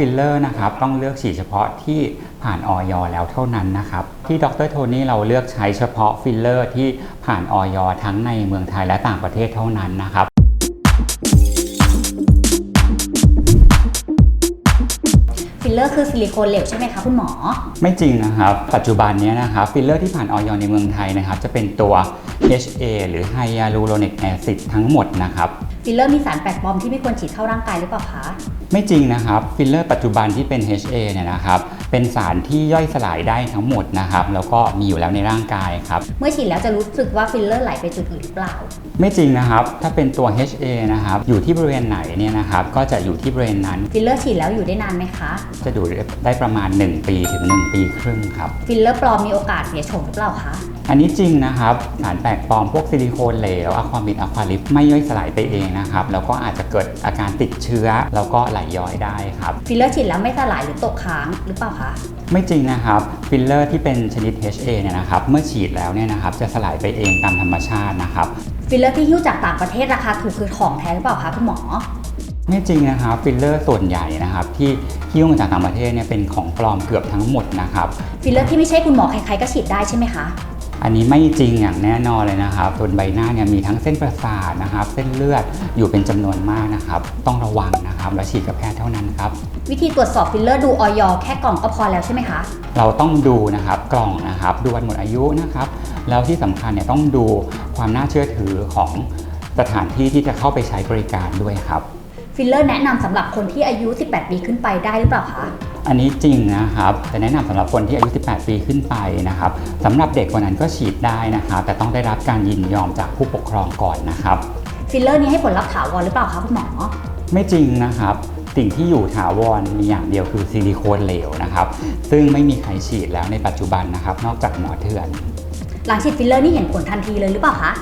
ฟิลเลอร์นะครับต้องเลือกฉีดเฉพาะที่ผ่านออยแล้วเท่านั้นนะครับที่ดรโทนี่เราเลือกใช้เฉพาะฟิลเลอร์ที่ผ่านออยทั้งในเมืองไทยและต่างประเทศเท่านั้นนะครับฟิลเลอร์คือซิลิโคนเหลวใช่ไหมคะคุณหมอ ไม่จริงนะครับ ปัจจุบันเนี้ยนะครับฟิลเลอร์ที่ผ่านออยในเมืองไทยนะครับ จะเป็นตัว HA หรือ Hyaluronic Acid ทั้งหมดนะครับ ฟิลเลอร์มีสารแปลกปลอมที่ไม่ควรฉีดเข้าร่างกายหรือเปล่าคะ ไม่จริงนะครับ ฟิลเลอร์ปัจจุบันที่เป็น HA เนี่ยนะครับ เป็นสารที่ย่อยสลายได้ทั้งหมดนะครับ แล้วก็มีอยู่แล้วในร่างกายครับ เมื่อฉีดแล้วจะรู้สึกว่าฟิลเลอร์ไหลไปจุดอื่นหรือเปล่า ไม่จริงนะครับ ถ้าเป็นตัว HA นะครับ อยู่ที่บริเวณไหนเนี่ยนะครับ ก็จะอยู่ที่บริเวณนั้น ฟิลเลอร์ฉีดแล้วอยู่ได้นานไหมคะ จะอยู่ได้ประมาณ 1 ปีถึง 1 ปีครึ่งครับ ฟิลเลอร์ปลอมมีโอกาสเสียโฉมหรือเปล่าคะ อันนี้จริงนะครับสารแปลกปลอมพวกซิลิโคนเหลวอะความบิดอะควาลิปไม่ย่อยสลายไปเองนะครับแล้วก็อาจจะเกิดอาการติดเชื้อแล้วก็ไหลย้อยได้ครับ ฟิลเลอร์ฉีดแล้วไม่สลายหรือตกค้างหรือเปล่าคะ ไม่จริงนะครับฟิลเลอร์ที่เป็นชนิด HA เนี่ยนะครับเมื่อฉีดแล้วเนี่ยนะครับจะสลายไปเองตามธรรมชาตินะครับ ฟิลเลอร์ที่หิ้วจากต่างประเทศราคาถูกคือของแท้หรือเปล่าคะคุณหมอไม่จริงนะครับฟิลเลอร์ส่วนใหญ่นะครับที่ที่ยงมาจากต่างประเทศเนี่ยเป็นของปลอมเกือบทั้งหมดนะครับ ฟิลเลอร์ที่ไม่ใช่คุณหมอใครๆก็ฉีดได้ใช่ไหมคะ อันนี้ไม่จริงอย่างแน่นอนเลยนะครับบนใบหน้าเนี่ยมีทั้งเส้นประสาทนะครับ เส้นเลือดอยู่เป็นจำนวนมากนะครับ ต้องระวังนะครับ และฉีดกับแพทย์เท่านั้นครับ วิธีตรวจสอบฟิลเลอร์ดูออยแค่กล่องก็พอแล้วใช่ไหมคะ เราต้องดูนะครับกล่องนะครับดูวันหมดอายุนะครับ แล้วที่สำคัญเนี่ยต้องดูความน่าเชื่อถือของสถานที่ที่จะเข้าไปใช้บริการด้วยครับ ฟิลเลอร์แนะนำสำหรับคนที่อายุ 18 ปีขึ้นไปได้หรือเปล่าคะ อันนี้จริงนะครับ แต่แนะนำสำหรับคนที่อายุ 18 ปีขึ้นไปนะครับสำหรับเด็กกว่านั้นก็ฉีดได้นะครับ แต่ต้องได้รับการยินยอมจากผู้ปกครองก่อนนะครับ ฟิลเลอร์นี้ให้ผลลัพธ์ถาวรหรือเปล่าคะคุณหมอ ไม่จริงนะครับสิ่งที่อยู่ถาวรมีอย่างเดียวคือซิลิโคนเหลวนะครับ ซึ่งไม่มีใครฉีดแล้วในปัจจุบันนะครับ นอกจากหมอเถื่อน หลังฉีดฟิลเลอร์นี่เห็นผลทันทีเลยหรือเปล่าคะ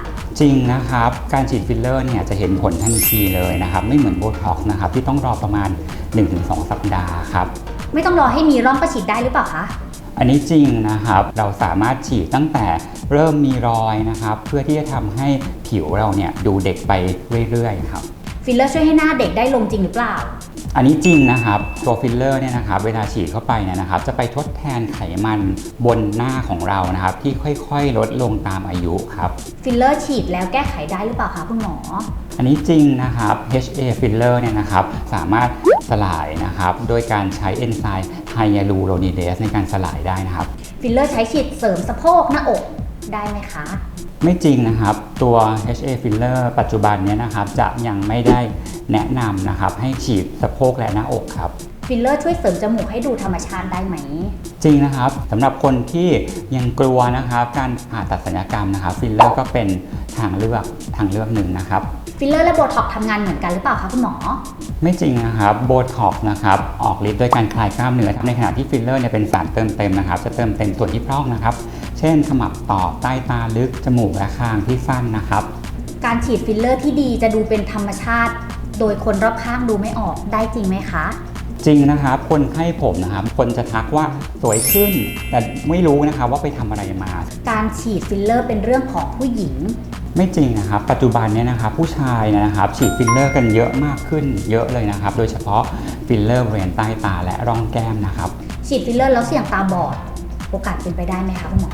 จริงนะครับ การฉีดฟิลเลอร์เนี่ยจะเห็นผลทันทีเลยนะครับ ไม่เหมือนโบท็อกซ์นะครับที่ต้องรอประมาณ 1-2 สัปดาห์ครับ ไม่ต้องรอให้มีร่องก็ฉีดได้หรือเปล่าคะ อันนี้จริงนะครับเราสามารถฉีดตั้งแต่เริ่มมีรอยนะครับ เพื่อที่จะทำให้ผิวเราเนี่ยดูเด็กไปเรื่อยๆครับ ฟิลเลอร์ช่วยให้หน้าเด็กได้ลงจริงหรือเปล่า อันนี้จริงนะครับตัวฟิลเลอร์เนี่ยนะครับเวลาฉีดเข้าไปเนี่ยนะครับ จะไปทดแทนไขมันบนหน้าของเรานะครับ ที่ค่อยๆ ลดลงตามอายุครับ ฟิลเลอร์ฉีดแล้วแก้ไขได้หรือเปล่าคะคุณหมอ อันนี้จริงนะครับ HA filler เนี่ยนะครับสามารถสลายนะครับโดยการใช้เอนไซม์ไฮยาลูโรนิเดสในการสลายได้นะครับ ฟิลเลอร์ใช้ฉีดเสริมสะโพกหน้าอกได้ไหมคะ ไม่จริงนะครับ ตัว HA filler ปัจจุบันเนี้นะครับ จะยังไม่ได้แนะนำนะครับ ให้ฉีดสะโพกและหน้าอกครับ ฟิลเลอร์ช่วยเสริมจมูกให้ดูธรรมชาติได้ไหม จริงนะครับสำหรับคนที่ยังกลัวนะครับ การผ่าตัดศัลยกรรมนะครับ ฟิลเลอร์ก็เป็นทางเลือกทางเลือกหนึ่งนะครับ ฟิลเลอร์และโบท็อกซ์ทำงานเหมือนกันหรือเปล่าคะคุณหมอ ไม่จริงนะครับโบท็อกนะครับออกฤทธิ์ด้วยการคลายกล้ามเนื้อในขณะที่ฟิลเลอร์เนี่ยเป็นสารเติมเต็มนะครับ จะเติมเต็มส่วนที่พร่องนะครับ เช่นขมับตอบใต้ตาลึก จมูกและคางที่สั้นนะครับ การฉีดฟิลเลอร์ที่ดีจะดูเป็นธรรมชาติ โดยคนรอบข้างดูไม่ออกได้จริงไหมคะ จริงนะครับ คนไข้ผมนะครับ คนจะทักว่าสวยขึ้น แต่ไม่รู้นะครับว่าไปทำอะไรมา การฉีดฟิลเลอร์เป็นเรื่องของผู้หญิง ไม่จริงนะครับ ปัจจุบันเนี่ยนะครับผู้ชายเนยนะครับ ฉีดฟิลเลอร์กันเยอะมากขึ้นเยอะเลยนะครับ โดยเฉพาะฟิลเลอร์บริเวณใต้ตาและร่องแก้มนะครับ ฉีดฟิลเลอร์แล้วเสี่ยงตาบอด โอกาสเป็นไปได้ไหมคะคุณหมอ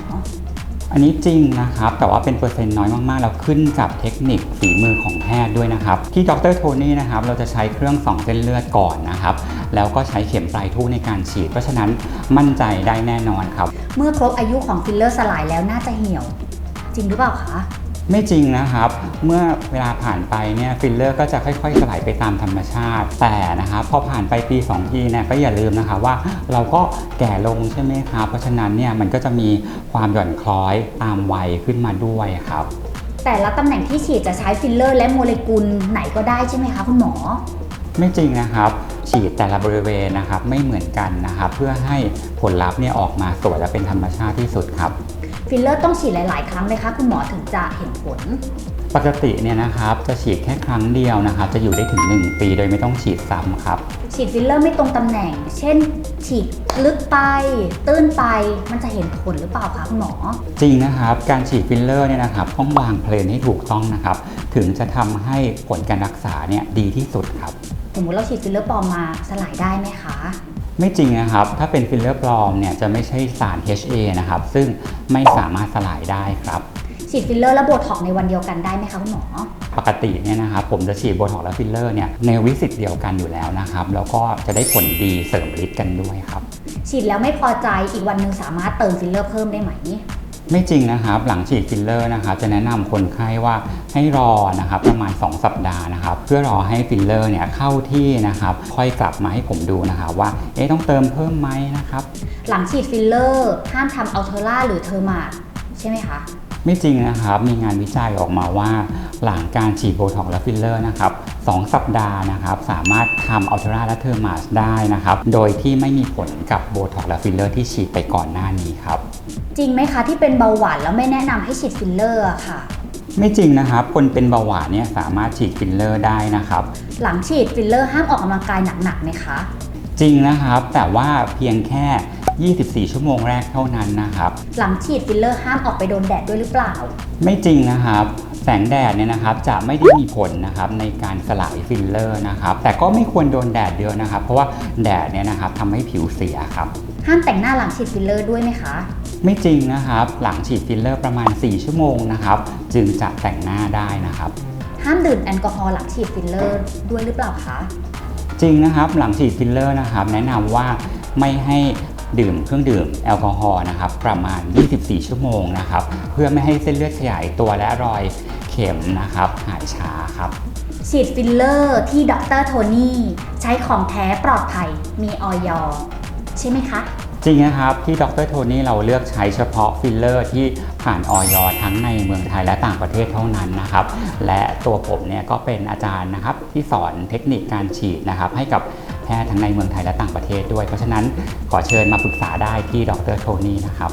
อันนี้จริงนะครับ แต่ว่าเป็นเปอร์เซ็นต์น้อยมากๆ แล้วขึ้นกับเทคนิคฝีมือของแพทย์ด้วยนะครับ ที่ดรโทนี่นะครับ เราจะใช้เครื่องส่องเส้นเลือดก่อนนะครับ แล้วก็ใช้เข็มปลายทู่ในการฉีด เพราะฉะนั้นมั่นใจได้แน่นอนครับ เมื่อครบอายุของฟิลเลอร์สลายแล้วน่าจะเหี่ยว จริงหรือเปล่าคะ ไม่จริงนะครับ เมื่อเวลาผ่านไปเนี่ยฟิลเลอร์ก็จะค่อยๆสลายไปตามธรรมชาติ แต่นะครับพอผ่านไปปี 2 ปีเนี่ยก็อย่าลืมนะครับว่าเราก็แก่ลงใช่ไหมครับ เพราะฉะนั้นเนี่ยมันก็จะมีความหย่อนคล้อยตามวัยขึ้นมาด้วยครับ แต่ละตำแหน่งที่ฉีดจะใช้ฟิลเลอร์และโมเลกุลไหนก็ได้ใช่ไหมคะคุณหมอ ไม่จริงนะครับฉีดแต่ละบริเวณนะครับไม่เหมือนกันนะครับเพื่อให้ผลลัพธ์เนี่ยออกมาสวยและเป็นธรรมชาติที่สุดครับ ฟิลเลอร์ต้องฉีดหลาย ๆ ครั้งไหมคะคุณหมอถึงจะเห็นผล ปกติเนี่ยนะครับจะฉีดแค่ครั้งเดียวนะครับ จะอยู่ได้ถึง 1 ปีโดยไม่ต้องฉีดซ้ำครับ ฉีดฟิลเลอร์ไม่ตรงตำแหน่ง เช่น ฉีดลึกไป ตื้นไป มันจะเห็นผลหรือเปล่าคะคุณหมอ จริงนะครับ การฉีดฟิลเลอร์เนี่ยนะครับต้องวางเพลนให้ถูกต้องนะครับ ถึงจะทำให้ผลการรักษาเนี่ยดีที่สุดครับงสมมุติเราฉีดฟิลเลอร์ปลอมมาสลายได้ไหมคะ ไม่จริงนะครับ ถ้าเป็นฟิลเลอร์ปลอมเนี่ยจะไม่ใช่สาร HA นะครับ ซึ่งไม่สามารถสลายได้ครับ ฉีดฟิลเลอร์และโบท็อกซ์ในวันเดียวกันได้ไหมคะคุณหมอ ปกติเนี่ยนะครับผมจะฉีดโบท็อกซ์และฟิลเลอร์เนี่ยในวิสิตเดียวกันอยู่แล้วนะครับ แล้วก็จะได้ผลดีเสริมฤทธิ์กันด้วยครับ ฉีดแล้วไม่พอใจอีกวันหนึ่งสามารถเติมฟิลเลอร์เพิ่มได้ไหม ไม่จริงนะครับหลังฉีดฟิลเลอร์นะครับจะแนะนำคนไข้ว่าให้รอนะครับประมาณ 2 สัปดาห์นะครับเพื่อรอให้ฟิลเลอร์เนี่ยเข้าที่นะครับค่อยกลับมาให้ผมดูนะครับว่าเอ๊ะต้องเติมเพิ่มไหมนะครับหลังฉีดฟิลเลอร์ห้ามทำอัลเทอร่าหรือเทอร์มาดใช่ไหมคะไม่จริงนะครับ มีงานวิจัยออกมาว่า หลังการฉีดโบท็อกซ์และฟิลเลอร์นะครับสองสัปดาห์นะครับ สามารถทำอัลเทอร่าและเทอร์มาสได้นะครับ โดยที่ไม่มีผลกับโบท็อกซ์และฟิลเลอร์ที่ฉีดไปก่อนหน้านี้ครับ จริงไหมคะที่เป็นเบาหวานแล้วไม่แนะนำให้ฉีดฟิลเลอร์อะค่ะ ไม่จริงนะครับ คนเป็นเบาหวานเนี่ยสามารถฉีดฟิลเลอร์ได้นะครับ หลังฉีดฟิลเลอร์ห้ามออกกำลังกายหนักๆไหมคะ จริงนะครับแต่ว่าเพียงแค่ 24 ชั่วโมงแรกเท่านั้นนะครับ หลังฉีดฟิลเลอร์ห้ามออกไปโดนแดดด้วยหรือเปล่า ไม่จริงนะครับ แสงแดดเนี่ยนะครับจะไม่ได้มีผลนะครับในการสลายฟิลเลอร์นะครับ แต่ก็ไม่ควรโดนแดดเยอะนะครับ เพราะว่าแดดเนี่ยนะครับทำให้ผิวเสียครับ ห้ามแต่งหน้าหลังฉีดฟิลเลอร์ด้วยไหมคะ ไม่จริงนะครับ หลังฉีดฟิลเลอร์ประมาณ 4 ชั่วโมงนะครับ จึงจะแต่งหน้าได้นะครับ ห้ามดื่มแอลกอฮอล์หลังฉีดฟิลเลอร์ด้วยหรือเปล่าคะจริงนะครับหลังฉีดฟิลเลอร์นะครับ แนะนำว่าไม่ให้ดื่มเครื่องดื่มแอลกอฮอล์นะครับประมาณ 24 ชั่วโมงนะครับ เพื่อไม่ให้เส้นเลือดขยายตัวและรอยเข็มนะครับหายช้าครับ ฉีดฟิลเลอร์ที่ดรโทนี่ใช้ของแท้ปลอดภัยมีออยใช่ไหมคะจ ริงนะครับที่ดรโทนี่เราเลือกใช้เฉพาะฟิลเลอร์ที่ผ่านออยทั้งในเมืองไทยและต่างประเทศเท่านั้นนะครับ และตัวผมเนี่ยก็เป็นอาจารย์นะครับที่สอนเทคนิคการฉีดนะครับ ให้กับแพทย์ทั้งในเมืองไทยและต่างประเทศด้วย เพราะฉะนั้นขอเชิญมาปรึกษาได้ที่ดรโทนี่นะครับ